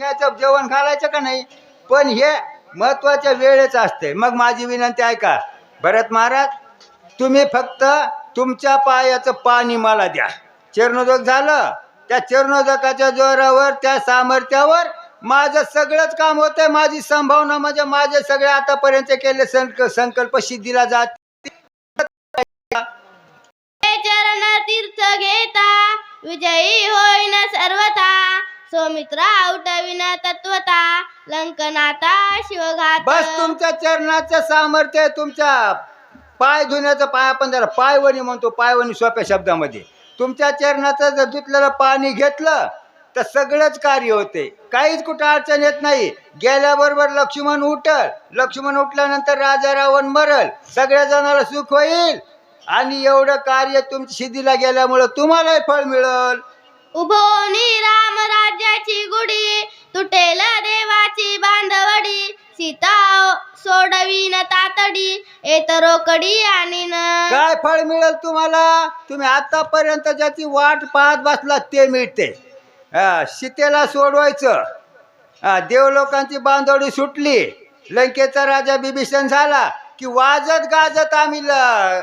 ह्याचं जेवण घालायचं का नाही? पण हे महत्त्वाच्या वेळेच असते मग माझी विनंती ऐका. भरत महाराज तुम्ही फक्त तुमच्या पायाचं पाणी मला द्या. चिरणोदक झालं त्या चिरणोदकाच्या जोरावर त्या सामर्थ्यावर माझं सगळंच काम होतंय. माझी संभावना म्हणजे माझे सगळे आतापर्यंत केले संक संकल्प सिद्धीला जात सौमित्रा उठविन तत्वता लंकनाता शिवघात. बस तुमच्या चरणाचं सामर्थ्य आहे तुमच्या. पाय धुण्याचं पाय आपण जरा पायवणी म्हणतो पायवणी सोप्या शब्दामध्ये. तुमच्या चरणाचं जर धुतलेलं पाणी घेतलं तर सगळंच कार्य होते. काहीच कुठं अडचण येत नाही. गेल्याबरोबर लक्ष्मण उठल. लक्ष्मण उठल्यानंतर राजा रावण मरल. सगळ्या जणाला सुख होईल. आणि एवढं कार्य तुमच्या सिद्धीला गेल्यामुळं तुम्हालाही फळ मिळल. उभोनी राम राज्याची गुढी तुटेल देवाची बांधवडी. सीता सोडवीन तातडी येत रोकडी आणि काय फळ मिळेल तुम्हाला? तुम्ही आतापर्यंत ज्याची वाट पाहत बसला ते मिळते. हा, सीतेला सोडवायचं. हा, देवलोकांची बांधवडी सुटली. लंकेचा राजा बिभीषण झाला की वाजत गाजत आम्ही ल-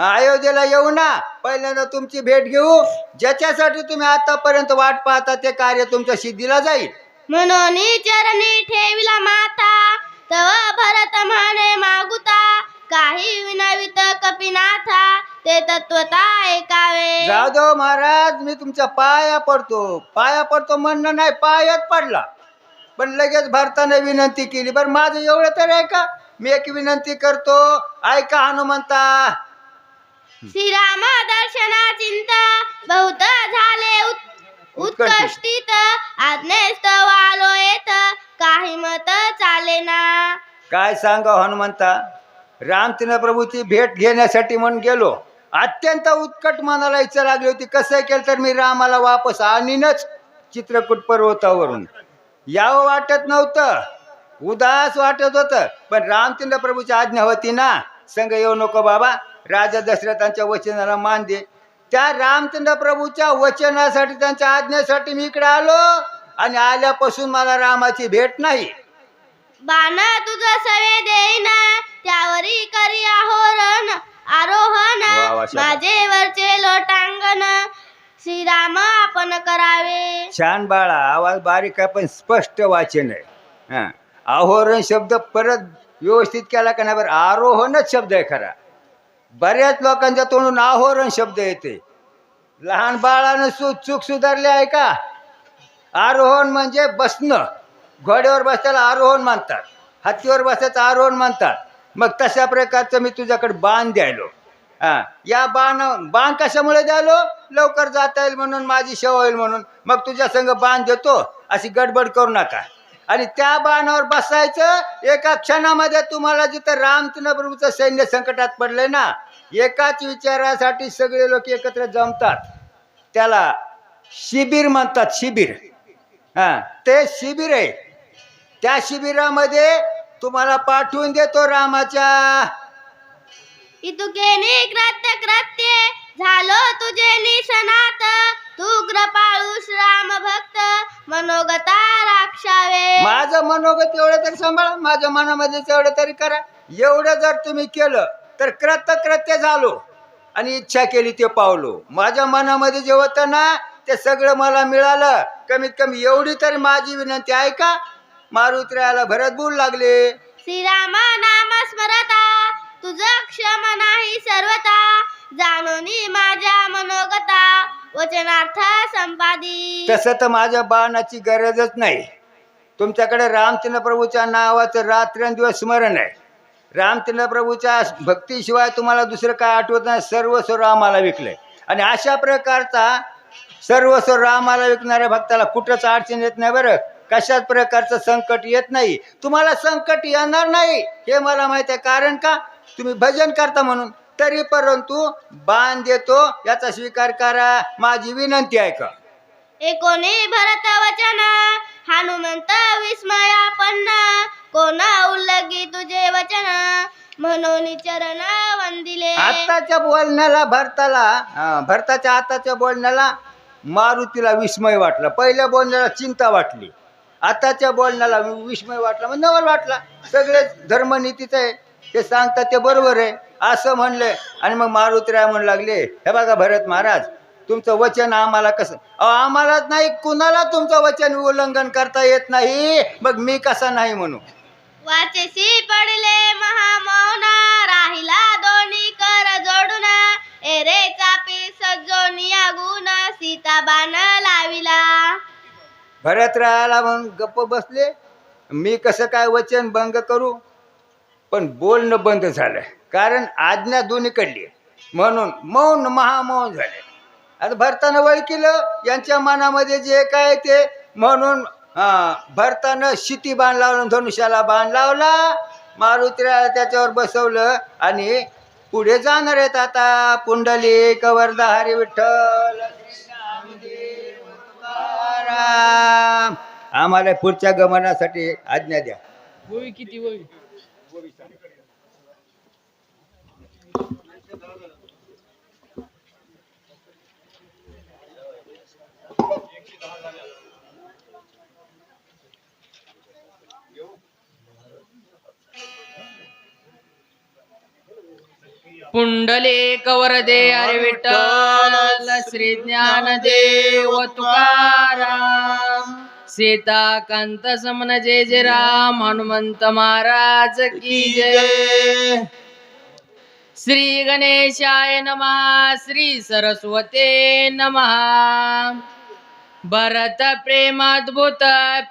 अयोध्येला येऊ ना. पहिल्यांदा तुमची भेट घेऊ. ज्याच्यासाठी तुम्ही आतापर्यंत वाट पाहता ते कार्य तुमच्या सिद्धीला जाईल. म्हणून चरणी ठेविला माथा तव भरत म्हणे मागुता. काही विनवित कपिनाथा ते तत्वता ऐकावे. दो महाराज मी तुमच्या पाया पडतो. पाया पडतो म्हणणं नाही पायात पडला. पण लगेच भारताने विनंती केली. बरं माझं एवढं तर आहे का मी एक विनंती करतो. ऐका हनुमंता. श्रीराम दर्शना चिंत बहुत झाले उत- उत्कष्टित आज्ञेस्तव आलो येत काही मत चालेना. काय सांगा हनुमंता? रामचंद्र प्रभूची भेट घेण्यासाठी म्हणून गेलो. अत्यंत उत्कट मनाला इच्छा लागली होती. कसं केलं तर मी रामाला वापस आणीनच चित्रकूट पर्वतावरून. यावं वाटत नव्हतं. उदास वाटत होतं. पण रामचंद्र प्रभूची आज्ञा होती ना? संग येऊ नको बाबा. राजा दशरथांच्या वचनाला मान दे त्या रामचंद्र प्रभूच्या वचनासाठी त्यांच्या आज्ञेसाठी मी इकडे आलो आणि आल्यापासून मला रामाची भेट नाही. बाण तुझ सवे देईन त्यावरी करी आहोरण आरोहण शाबास. माझे वरचे लोटांगण श्रीराम आपण करावे. छान बाळा आवाज बारीक आहे पण स्पष्ट वाचन आहे. हां. आहोरण शब्द परत व्यवस्थित केला का नाही? बरं आरोहणच शब्द आहे खरा. बऱ्याच लोकांच्या तोंडून आहोरण शब्द येते. लहान बाळानं सु चूक सुधारली आहे का? आरोहण म्हणजे बसणं. घोड्यावर बसताना आरोहण मानतात. हत्तीवर बसायचं आरोहण मानतात. मग तशा प्रकारचं मी तुझ्याकडे बाण द्यायलो. हां या बाण बाण कशामुळे द्यालो लवकर जाता येईल म्हणून माझी सेवा होईल म्हणून. मग तुझ्या संग बाण देतो. अशी गडबड करू नका. आणि त्या बाणावर बसायचं एका क्षणामध्ये तुम्हाला जिथं रामचंद्रप्रभूचं सैन्य संकटात पडलंय ना एकाच विचारासाठी सगळे लोक एकत्र जमतात. त्याला शिबिर म्हणतात शिबिर. हां ते शिबिर आहे. त्या शिबिरामध्ये तुम्हाला पाठवून देतो रामाच्या. इतुकेने कृत्य कृत्य झालो तुझे निशनात तू कृपाळू श्राम भक्त मनोगता राक्ष माझं मनोगत एवढं तरी सांभाळा माझ्या मनामध्ये तेवढं तरी करा. एवढं जर तुम्ही केलं तर कृत्य कृत्य झालो. आणि इच्छा केली ते पावलो. माझ्या मनामध्ये जे होतं ना ते सगळं मला मिळालं. कमीत कमी एवढी तरी माझी विनंती आहे का मारुत्र्याला भरत बोल लागले. श्रीराम नाम स्मरता तुझ क्षम नाही सर्वता जाणूनी माझ्या मनोगता वचनार्थ संपादी. तसं तर माझ्या बाणाची गरजच नाही. तुमच्याकडे रामचंद्रप्रभूच्या नावाचं रात्रंदिवस स्मरण आहे. रामचंद्रप्रभूच्या भक्तीशिवाय तुम्हाला दुसरं काय आठवत नाही सर्वस्व रामाला विकलंय. आणि अशा प्रकारचा सर्वस्व रामाला विकणाऱ्या भक्ताला कुठंच अडचण येत नाही बरं. कशाच प्रकारचं संकट येत नाही. तुम्हाला संकट येणार नाही हे मला माहिती आहे. कारण का? तुम्ही भजन करता म्हणून. तरी परंतु बाण देतो याचा स्वीकार करा. माझी विनंती आहे का? एकोणी भरत वचना हनुमंत विस्मयापन्न कोणा उल्लगी तुझे वचन? म्हणून चरण वंदिले. आताच्या बोलण्याला भरताला भरताच्या आताच्या बोलण्याला मारुतीला विस्मय वाटला. पहिल्या बोलण्याला चिंता वाटली. आताच्या बोलण्याला विस्मय वाटला मग नवल वाटला. सगळे धर्मनीतीच आहे. ते सांगतात ते बरोबर आहे. असं म्हणले आणि मग मारुतीराय म्हणू लागले हे बघा भरत महाराज तुमचं वचन आम्हाला कसं? आम्हालाच नाही कुणाला तुमचं वचन उल्लंघन करता येत नाही? मग मी कसा नाही म्हणू. वाचेसी पडले महामौना राहिला दोन्ही कर जोडून. एरे चापी सज्जोनिया गुण सीता बाण लाविला. भरतरायाला म्हणून गप्प बसले. मी कसं काय वचन भंग करू? पण बोलणं बंद झालं. कारण आज्ञा दोन्हीकडली. म्हणून मौन महामौन झाले. आता भरतानं वळ केलं यांच्या मनामध्ये जे काय ते म्हणून भरतानं शिती बाण लावलं धनुष्याला बाण लावला मारुतीला त्याच्यावर बसवलं आणि पुढे जाणार आहेत आता पुंडली कवर्धा हरी विठ्ठल आम्हाला पुढच्या गमनासाठी आज्ञा द्या. किती वही पुंडले कवरदे अरे विठ्ठल श्री ज्ञानदेव तुकाराम सीताकांत समन जय जय राम हनुमंत महाराज की जय। श्री गणेशाय नमः श्री सरस्वते नमः। भरत प्रेमाद्भुत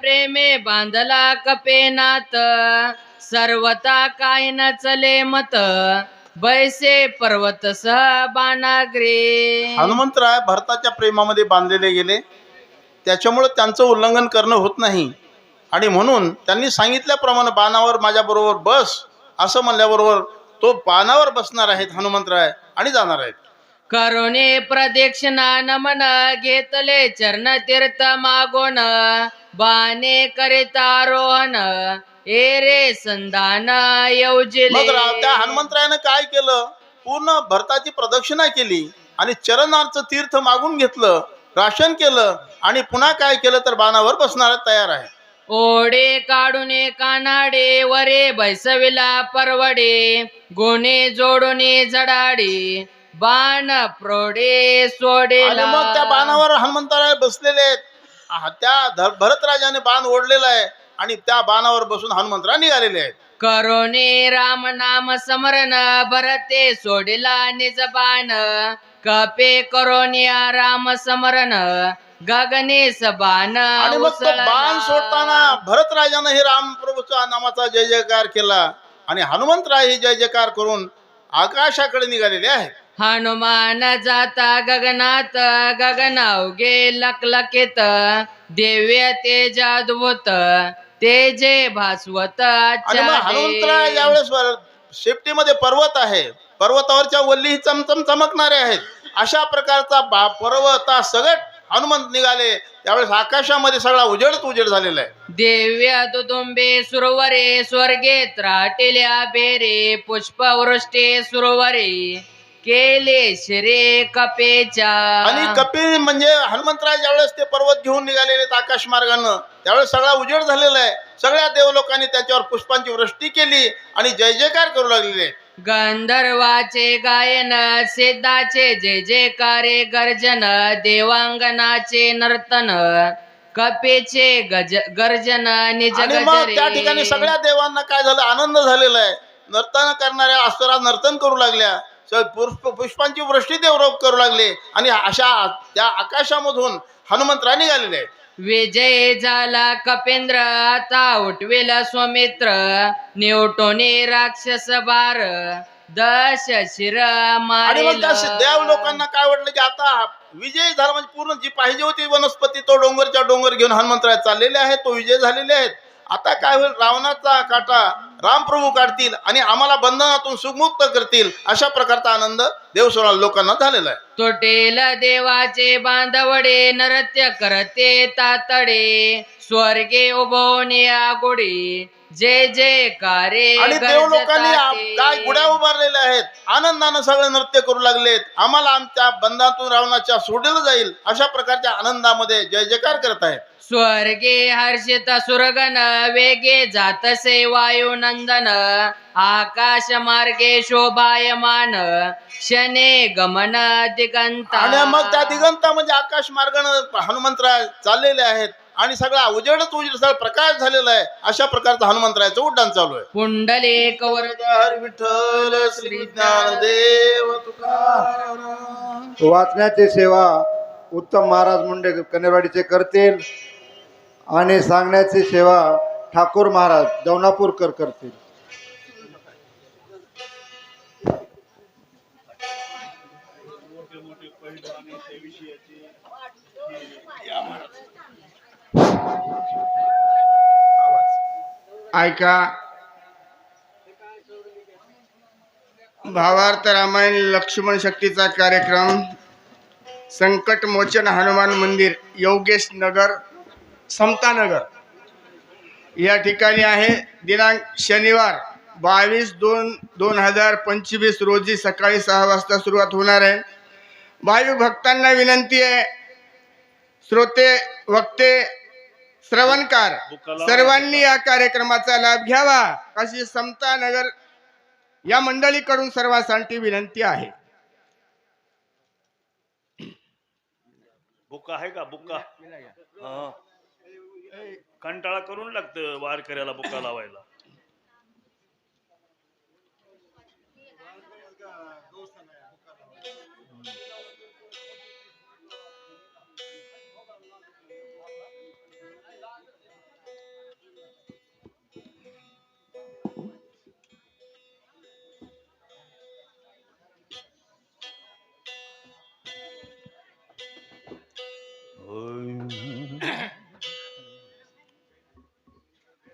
प्रेमे बांधला कपेनात सर्वता काय न चले मत। बैसे पर्वत सह बाणाग्रे हनुमंतराय भरताच्या प्रेमामध्ये बांधलेले गेले. त्याच्यामुळे त्यांचं उल्लंघन करणं होत नाही. आणि म्हणून त्यांनी सांगितल्याप्रमाणे बाणावर माझ्याबरोबर बस असं म्हणल्याबरोबर तो बाणावर बसणार आहेत हनुमंतराय आणि जाणार आहेत. करुणे प्रदक्षिणा नमन घेतले चरण तीर्थ मागोन. बाणे करिता रोहन ए रे संधान मग त्या हनुमंतरायानं काय केलं? पूर्ण भरताची प्रदक्षिणा केली आणि चरणार्थ तीर्थ मागून घेतलं राशन केलं आणि पुन्हा काय केलं तर बाणावर बसणार तयार आहे. ओढे काढूने कानाडे वरे बैसविला परवडे गोणे जोडूने जडाडे बाण प्रोडे सोडेला. मग त्या बाणावर हनुमंतराय बसलेले आहेत. त्या भरतराजाने बाण ओढलेला आहे. आणि त्या बाणावर बसून हनुमंतराय निघालेले आहेत. करोने राम नाम समरण भरते सोडिला निज बाण. कपे करोनिया राम समरण आणि मग तो उसळला. बाण सोडताना भरतराजानं हे रामप्रभूचा नामाचा जय जयकार केला आणि हनुमंतराय ही जय जयकार करून आकाशाकडे निघालेले आहेत. हनुमान जाता गगनात गगन अवघे लकलकित दिव्य तेजाद्भुत तेजे भास्वत आणि मग शेपटीमध्ये पर्वत आहे. पर्वतावरच्या वल्ली चमचम चमकणारे आहेत. अशा प्रकारचा बा पर्वता सगट हनुमंत निघाले. त्यावेळेस आकाशामध्ये सगळा उजेडच उजेड झालेला आहे. दिव्य तुतुंबे सुरवरे स्वर्गे त्राटिल्या बेरे पुष्पवृष्टी सुरवरे. केले श्रे कपेच्या. आणि कपिल म्हणजे हनुमंतराय ज्यावेळेस ते पर्वत घेऊन निघालेले आहेत आकाश मार्गानं त्यावेळेस सगळा उजेड झालेला आहे. सगळ्या देवलोकांनी त्याच्यावर पुष्पांची वृष्टी केली आणि जय जयकार करू लागलेले आहेत. गंधर्वाचे गायन सिद्धाचे जय जयकारे गर्जन देवांगनाचे नर्तन कपेचे गज गर्जन निज आणि मग त्या ठिकाणी सगळ्या देवांना काय झालं? आनंद झालेला आहे. नर्तन करणाऱ्या अस्तरा नर्तन करू लागल्या. पुष्प पुष्पांची वृष्टी देवरोग करू लागले. आणि अशा त्या आकाशामधून हनुमंतराय निघालेले. आहेत विजय झाला कपेंद्र आता उठवेल स्वमित्र निवटोने राक्षस बार दश शिर आणि मग मारेल. त्या देव लोकांना काय वाटलं की आता विजय झाला म्हणजे पूर्ण जी पाहिजे होती वनस्पती तो डोंगरच्या डोंगर घेऊन हनुमंतराय चाललेले आहेत तो विजय झालेले आहेत. आता काय होईल? रावणाचा काटा रामप्रभू काढतील आणि आम्हाला बंधनातून सुमुक्त करतील अशा प्रकारचा आनंद देवसोळा लोकांना झालेला आहे. तोटेल देवाचे बांधवडे नृत्य करते तातडे. स्वर्गे उभवणे आगोडे जय जयकारे आणि देव लोकांनी. काय गुड्या उभारलेल्या आहेत? आनंदानं सगळे नृत्य करू लागलेत. आम्हाला आमच्या बंधातून रावणाच्या सोडलं जाईल अशा प्रकारच्या आनंदामध्ये जय जयकार करत आहेत. स्वर्गे हर्षित सुरगन वेगे जातसे वायुनंदन आकाश मार्गे शोभायमान शने गमन दिगंत। आणि मग त्या दिगंतामध्ये आकाश मार्गानं हनुमंतराय चाललेले आहेत आणि सगळा उजेडच उजेड सगळा प्रकाश झालेला आहे. अशा प्रकारचं हनुमंतरायचं उड्डाण चालू आहे. पुंडलिक वरद हर विठ्ठल श्री ज्ञानदेव तुकाराम. वाचण्याची सेवा उत्तम महाराज मुंडे कनेरवाडीचे करतील. आणि सांगण्याची सेवा ठाकूर महाराज दौनापूरकर करतील. ऐका. भावार्थ रामायण लक्ष्मण शक्तीचा कार्यक्रम संकट मोचन हनुमान मंदिर योगेश नगर समतानगर. या ठिकाणी आहे. दिनांक शनिवार बावीस दोन दोन हजार पंचवीस रोजी सकाळी सहा वाजता सुरुवात होणार आहे. भाविक भक्तांना विनंती आहे. श्रोते वक्ते श्रवणकार सर्वांनी या कार्यक्रमाचा लाभ घ्यावा. अशी समता नगर या मंडळीकडून सर्वांसाठी विनंती आहे. बुक्का आहे का? बुक्का हा. कंटाळा करून लागतं वारकऱ्याला बुका लावायला.